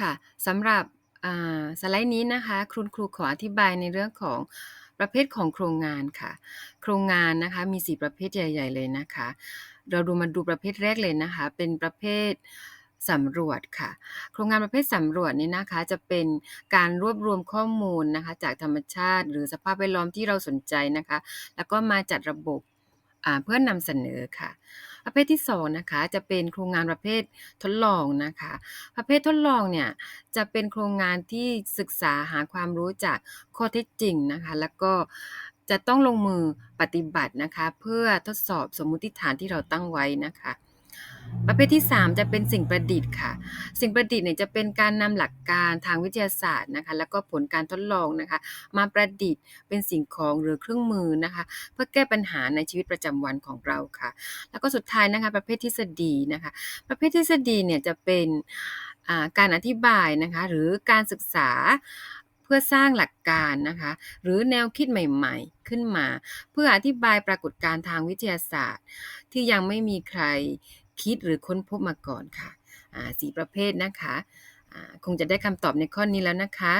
ค่ะ สำหรับอ่าสไลด์นี้นะคะ คุณครูขออธิบายในเรื่องของประเภทของโครงงานค่ะ โครงงานนะคะมี 4 ประเภทใหญ่ ๆ เลยนะคะ เราดูมาดูประเภทแรกเลยนะคะ เป็นประเภทสำรวจค่ะ โครงงานประเภทสำรวจนี่นะคะจะเป็นการรวบรวมข้อมูลนะคะ จากธรรมชาติ หรือสภาพแวดล้อมที่เราสนใจนะคะ แล้วก็มาจัดระบบ เพื่อนำเสนอค่ะ ประเภทที่2นะคะจะเป็นโครงงานประเภททดลองนะคะ ประเภททดลองเนี่ยจะเป็นโครงงานที่ศึกษาหาความรู้จากข้อเท็จจริงนะคะ แล้วก็จะต้องลงมือปฏิบัตินะคะ เพื่อทดสอบสมมุติฐานที่เราตั้งไว้นะคะ ประเภทที่ 3 จะเป็นสิ่งประดิษฐ์ค่ะ สิ่งประดิษฐ์เนี่ยจะเป็นการนำหลักการทางวิทยาศาสตร์นะคะ แล้วก็ผลการทดลองนะคะ มาประดิษฐ์เป็นสิ่งของหรือเครื่องมือนะคะ เพื่อแก้ปัญหาในชีวิตประจำวันของเราค่ะ แล้วก็สุดท้ายนะคะประเภททฤษฎีนะคะ ประเภททฤษฎีเนี่ยจะเป็นการอธิบายนะคะ หรือการศึกษาเพื่อสร้างหลักการนะคะ หรือแนวคิดใหม่ๆ ขึ้นมา เพื่ออธิบายปรากฏการณ์ทางวิทยาศาสตร์ ที่ยังไม่มีใคร คิดหรือค้นพบมาก่อนค่ะอ่ประเภทนะคะ คงจะได้คำตอบในข้อนี้แล้วนะคะ